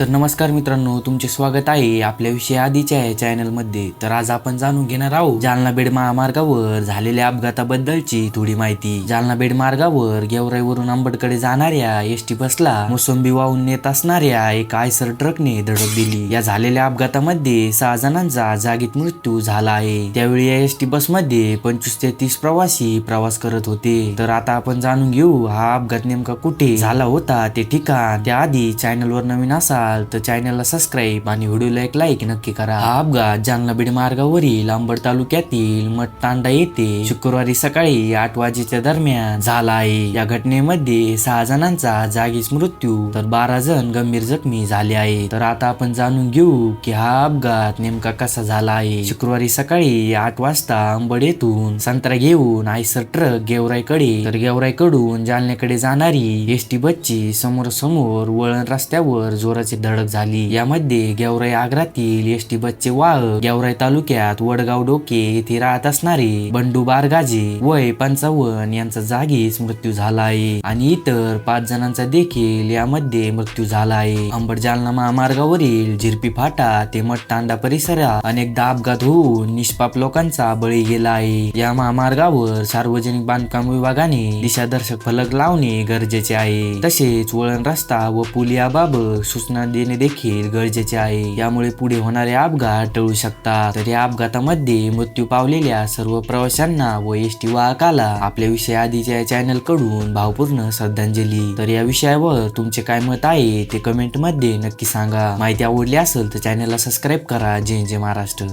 तर नमस्कार मित्रांनो तुमचे स्वागत आहे आपल्या विषयी आधीच्या या चॅनलमध्ये. तर आज आपण जाणून घेणार आहोत जालना बेड महामार्गावर झालेल्या अपघाताबद्दलची थोडी माहिती. जालना बेड मार्गावर गेवराईवरून आंबडकडे जाणाऱ्या एस टी बसला मोसंबी वाहून नेत असणाऱ्या एका आयसर ट्रकने धडक दिली. या झालेल्या अपघातामध्ये सहा जणांचा जागीत मृत्यू झाला आहे. त्यावेळी या एस टी बसमध्ये पंचवीस ते तीस प्रवासी प्रवास करत होते. तर आता आपण जाणून घेऊ हा अपघात नेमका कुठे झाला होता ते ठिकाण. त्याआधी चॅनलवर नवीन असा असाल तर चॅनलला सबस्क्राईब आणि व्हिडिओला एक लाईक नक्की करा. हा अपघात जालना बीड मार्गावरील अंबड तालुक्यातील मठतांडा येथे शुक्रवारी सकाळी आठ वाजेच्या दरम्यान झाला आहे या घटनेमध्ये सहा जणांचा जागीच मृत्यू तर बारा जण गंभीर जखमी झाले आहे तर आता आपण जाणून घेऊ की हा अपघात नेमका कसा झाला आहे शुक्रवारी सकाळी आठ वाजता अंबड येथून संत्रा घेऊन आयसर ट्रक गेवराईकडे तर गेवराईकडून जालन्याकडे जाणारी एस टी बसची समोर समोर वळण रस्त्यावर जोराचे धडक झाली. यामध्ये गेवराई आग्रातील एस टी बसचे वाहक गेवराई तालुक्यात वडगाव डोके येथे राहत असणारे बंडू बारगाजे वय पंचावन्न यांचा जागीच मृत्यू झाला आहे आणि इतर पाच जणांचा देखील यामध्ये मृत्यू झाला आहे अंबड जालना महामार्गावरील झिरपी फाटा ते मठतांडा परिसरात अनेकदा अपघात होऊन निष्पाप लोकांचा बळी गेला आहे या महामार्गावर सार्वजनिक बांधकाम विभागाने दिशादर्शक फलक लावणे गरजेचे आहे. तसेच वळण रस्ता व पूल याबाबत सूचना देणे देखील गरजेचे आहे. यामुळे पुढे होणारे अपघात टळू शकतात. तर या अपघातामध्ये मृत्यू पावलेल्या सर्व प्रवाशांना व एस टी वाहकाला आपल्या विषय आधीच्या चॅनलकडून भावपूर्ण श्रद्धांजली. तर या विषयावर तुमचे काय मत आहे ते कमेंटमध्ये नक्की सांगा. माहिती आवडली असेल तर चॅनलला सबस्क्राईब करा. जय जय महाराष्ट्र.